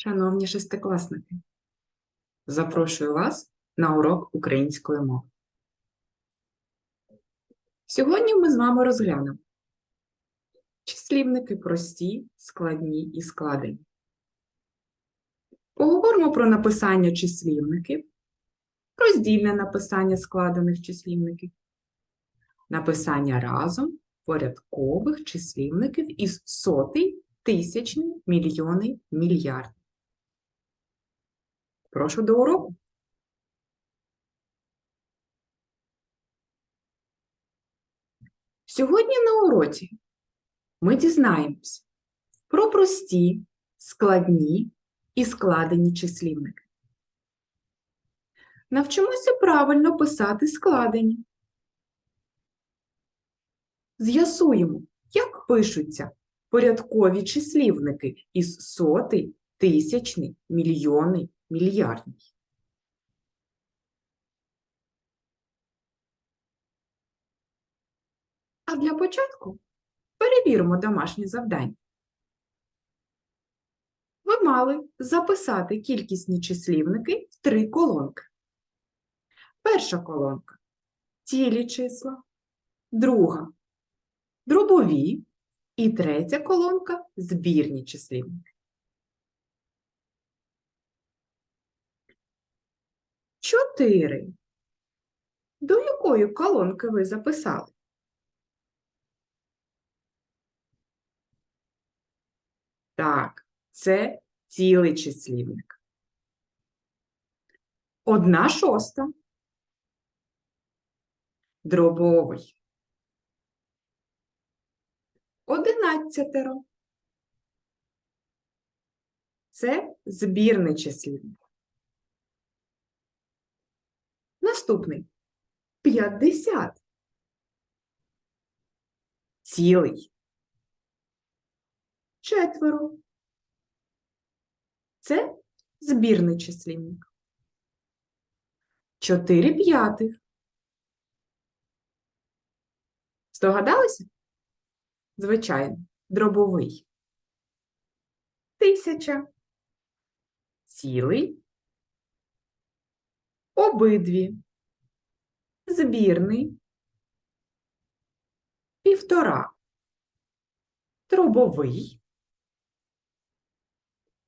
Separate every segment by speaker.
Speaker 1: Шановні шестикласники, запрошую вас на урок української мови. Сьогодні ми з вами розглянемо числівники прості, складні і складені. Поговоримо про написання числівників, роздільне написання складених числівників, написання разом порядкових числівників із сотий, тисячний, мільйони, мільярд. Прошу до уроку. Сьогодні на уроці ми дізнаємось про прості, складні і складені числівники. Навчимося правильно писати складені. З'ясуємо, як пишуться порядкові числівники із сотий, тисячний, мільйонний, мільярдний. А для початку перевіримо домашнє завдання. Ви мали записати кількісні числівники в три колонки. Перша колонка цілі числа, друга дробові і третя колонка збірні числівники. Чотири. До якої колонки ви записали? Так, це цілий числівник. Одна шоста. Дробовий. Одинадцятеро. Це збірний числівник. Наступний. П'ятдесят. Цілий. Четверо. Це збірний числівник. Чотири п'ятих. Здогадалися? Звичайно, дробовий. Тисяча. Цілий. Обидві. Збірний. Півтора. Дробовий.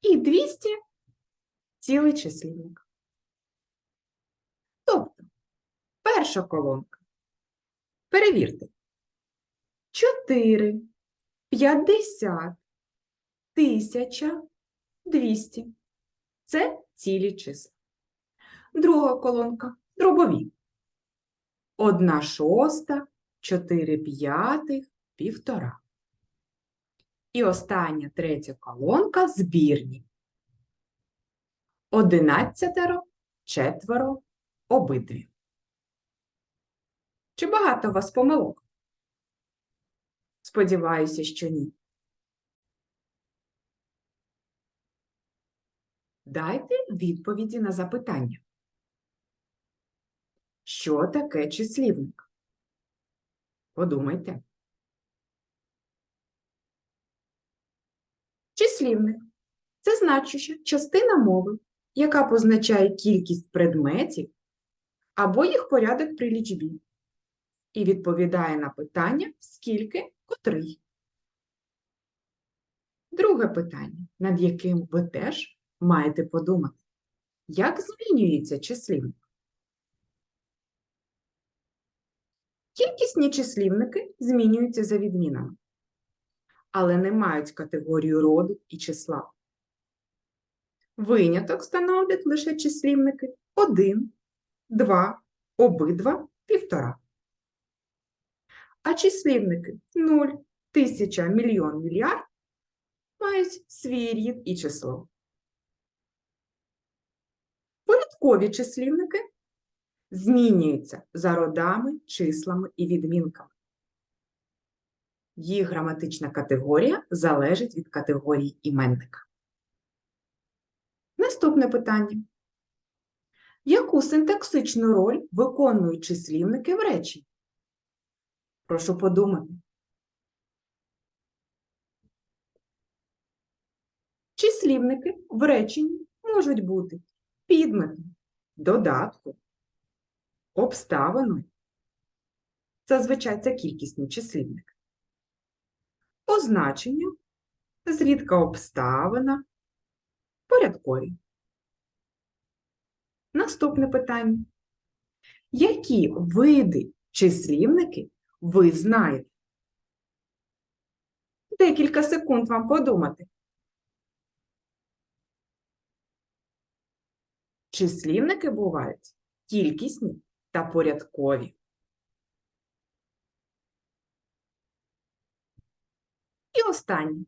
Speaker 1: І 200 цілий числівник. Тобто, перша колонка. Перевірте. 4, 50, 1000, 200. Це цілі числа. Друга колонка – дробові. 1 шоста, 4 п'ятих, півтора. І остання третя колонка – збірні. Одинадцятеро, четверо, обидві. Чи багато у вас помилок? Сподіваюся, що ні. Дайте відповіді на запитання. Що таке числівник? Подумайте. Числівник це значуща частина мови, яка позначає кількість предметів або їх порядок при лічбі і відповідає на питання скільки котрий. Друге питання, над яким ви теж маєте подумати. Як змінюється числівник? Кількісні числівники змінюються за відмінами, але не мають категорію роду і числа. Виняток становлять лише числівники 1, 2, обидва, півтора. А числівники 0, тисяча, мільйон, мільярд мають свій рід і число. Порядкові числівники змінюються за родами, числами і відмінками. Їх граматична категорія залежить від категорії іменника. Наступне питання. Яку синтаксичну роль виконують числівники в речі? Прошу подумати. Числівники в реченні можуть бути підметом, додатком, обставиною. Зазвичай це кількісний числівник. Позначення, зрідка обставина, порядкові. Наступне питання. Які види числівники ви знаєте? Декілька секунд вам подумати. Числівники бувають кількісні та порядкові. І останнє.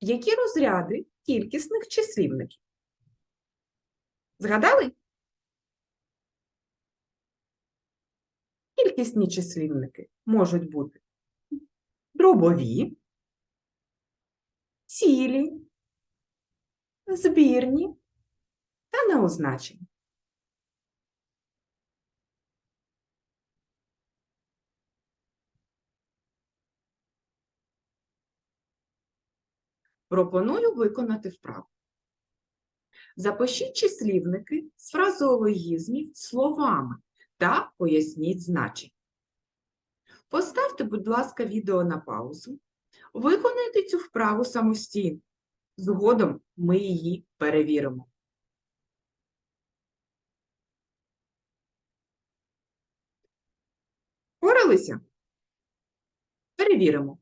Speaker 1: Які розряди кількісних числівників? Згадали? Кількісні числівники можуть бути дробові, цілі, збірні та неозначені. Пропоную виконати вправу. Запишіть числівники з фразеологізмів словами та поясніть значення. Поставте, будь ласка, відео на паузу. Виконайте цю вправу самостійно. Згодом ми її перевіримо. Поралися? Перевіримо.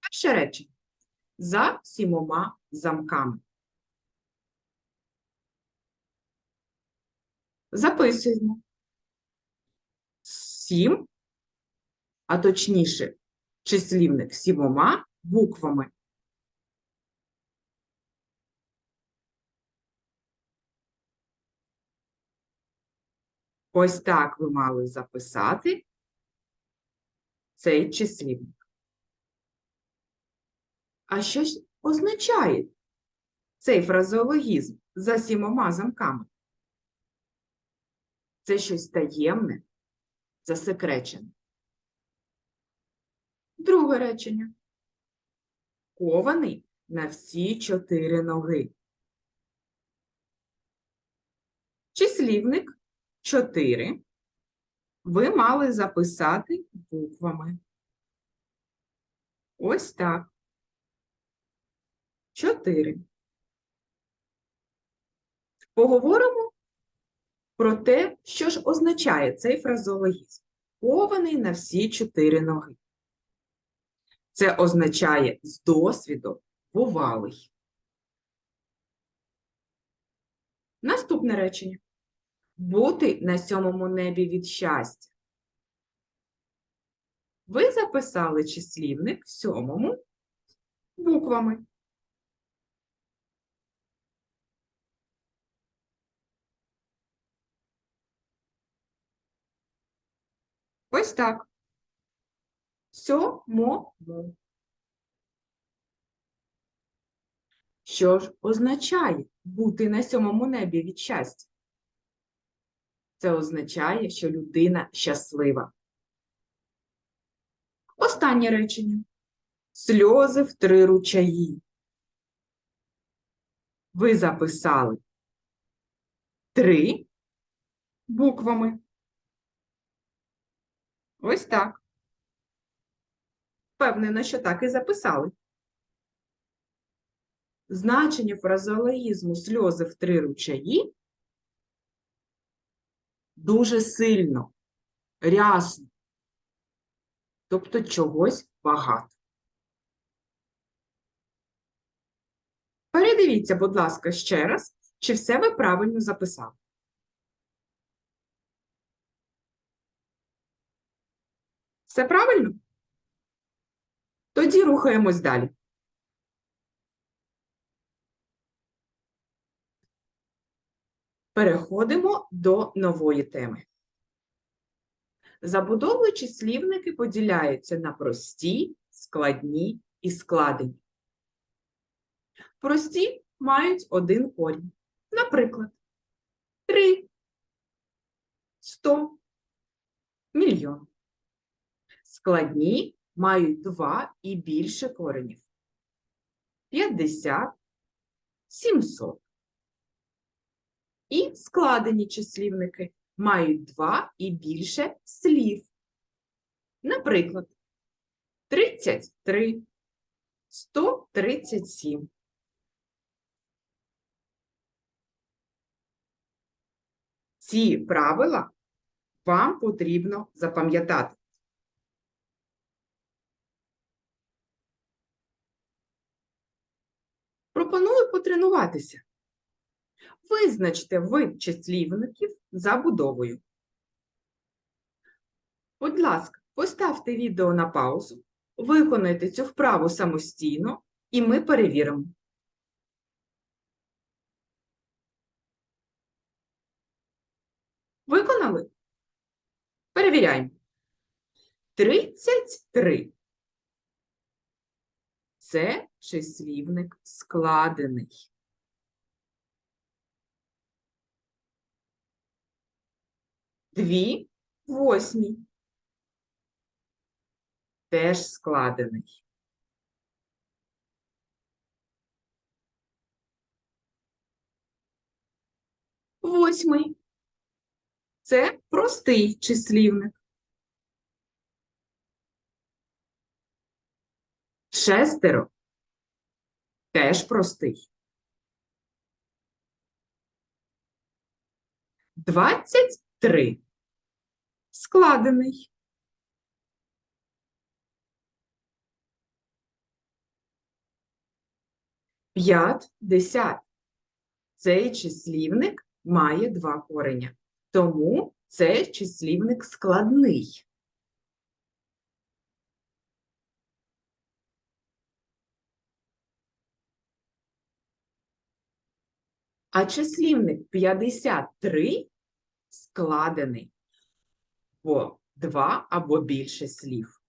Speaker 1: Перше речення. За сімома замками. Записуємо. Сім, а точніше, числівник сімома буквами. Ось так ви мали записати цей числівник. А що ж означає цей фразеологізм за сімома замками? Це щось таємне, засекречене. Друге речення. Кований на всі чотири ноги. Числівник 4 ви мали записати буквами. Ось так. 4. Поговоримо про те, що ж означає цей фразологізм. Кований на всі чотири ноги. Це означає з досвіду бувалий. Наступне речення. Бути на сьомому небі від щастя. Ви записали числівник сьомому буквами. Ось так. Сьомому. Що ж означає бути на сьомому небі від щастя? Це означає, що людина щаслива. Останнє речення. Сльози в три ручаї. Ви записали три буквами. Ось так. Впевнена, що так і записали. Значення фразеологізму сльози в три ручаї дуже сильно, рясно, тобто чогось багато. Передивіться, будь ласка, ще раз, чи все ви правильно записали. Все правильно? Тоді рухаємось далі. Переходимо до нової теми. Забудовою числівники поділяються на прості, складні і складені. Прості мають один корінь. Наприклад, 3, 100, мільйон. Складні мають два і більше коренів. 50, 700. І складені числівники мають два і більше слів. Наприклад, 33, 137. Ці правила вам потрібно запам'ятати. Пропоную потренуватися. Визначте вид числівників за будовою. Будь ласка, поставте відео на паузу, виконайте цю вправу самостійно, і ми перевіримо. Виконали? Перевіряємо. 33. Це числівник складений. Дві восьмі. Теж складений. Восьмий. Це простий числівник. Шестеро. Теж простий. Двадцять три. Складений. П'ятдесят. Цей числівник має два кореня. Тому це числівник складний. А числівник 53 складений по два або більше слів.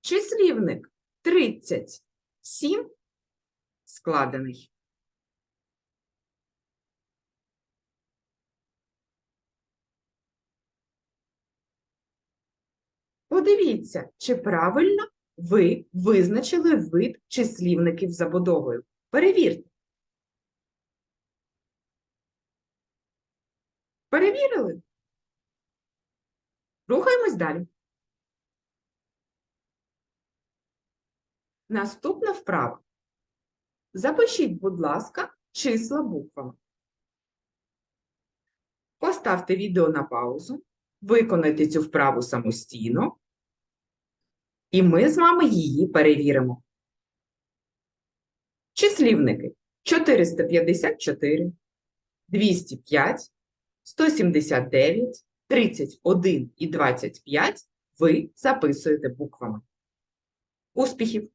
Speaker 1: Числівник 37 складений. Подивіться, чи правильно ви визначили вид числівників забудовою. Перевірте. Перевірили? Рухаємось далі. Наступна вправа. Запишіть, будь ласка, числа буквами. Поставте відео на паузу, виконайте цю вправу самостійно, і ми з вами її перевіримо. Числівники 454, 205, 179, 31 і 25 ви записуєте буквами. Успіхів!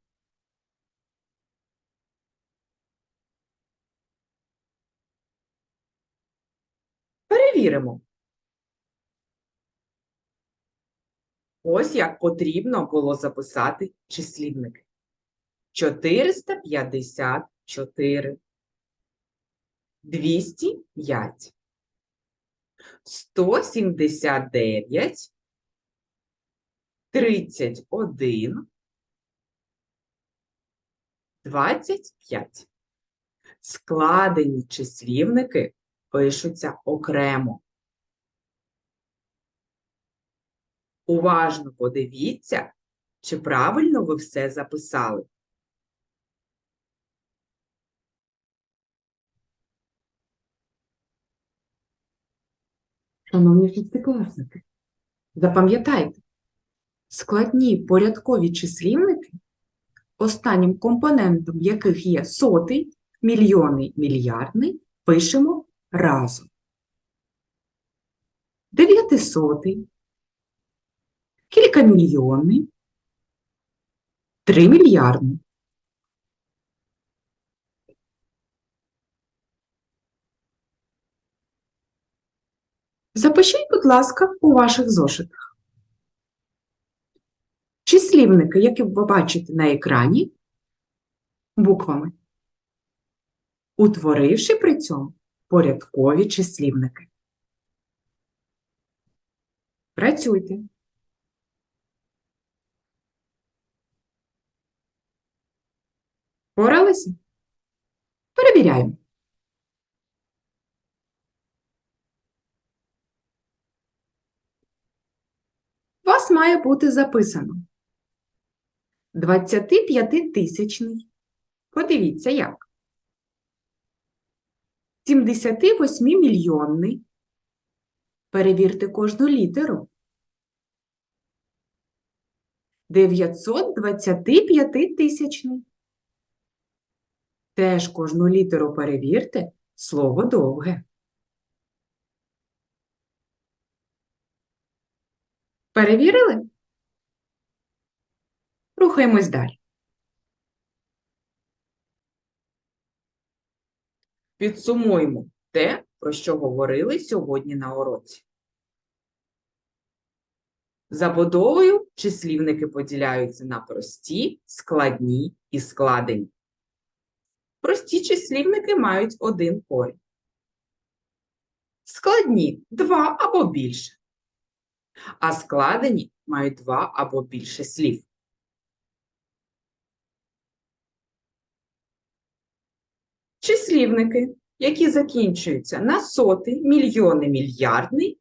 Speaker 1: Перевіримо. Ось як потрібно було записати числівники. 454, 205, 179, 31, 25. Складені числівники пишуться окремо. Уважно подивіться, чи правильно ви все записали. Шановні шестикласники, запам'ятайте, складні порядкові числівники, останнім компонентом яких є сотий, мільйонний, мільярдний, пишемо разом. Дев'ятисотий, кількамільйонний, тримільярдний. Запишіть, будь ласка, у ваших зошитах. Числівники, які ви бачите на екрані, буквами, утворивши при цьому порядкові числівники. Працюйте. Впоралися? Перевіряємо. Вас має бути записано 25-тисячний. Подивіться як. 78-мільйонний. Перевірте кожну літеру. 925-тисячний. Теж кожну літеру перевірте, слово довге. Перевірили? Рухаємось далі. Підсумуємо те, про що говорили сьогодні на уроці. Забудовою числівники поділяються на прості, складні і складені. Прості числівники мають один корінь. Складні два або більше. А складені мають два або більше слів. Числівники, які закінчуються на сотий, мільйони, мільярдний,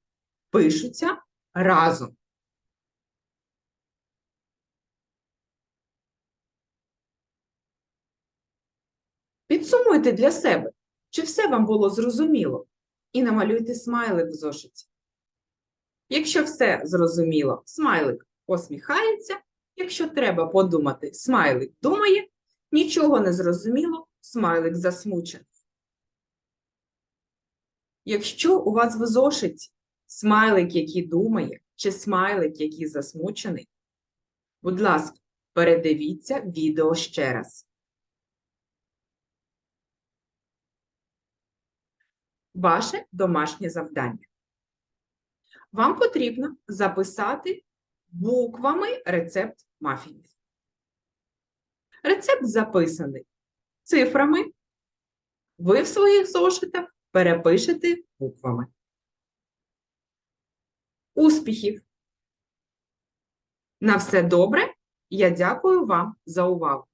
Speaker 1: пишуться разом. Підсумуйте для себе, чи все вам було зрозуміло, і намалюйте смайлик в зошиті. Якщо все зрозуміло, смайлик посміхається. Якщо треба подумати, смайлик думає, нічого не зрозуміло, смайлик засмучений. Якщо у вас в зошиті смайлик, який думає, чи смайлик, який засмучений, будь ласка, передивіться відео ще раз. Ваше домашнє завдання. Вам потрібно записати буквами рецепт мафінів. Рецепт записаний цифрами. Ви в своїх зошитах перепишете буквами. Успіхів! На все добре! Я дякую вам за увагу!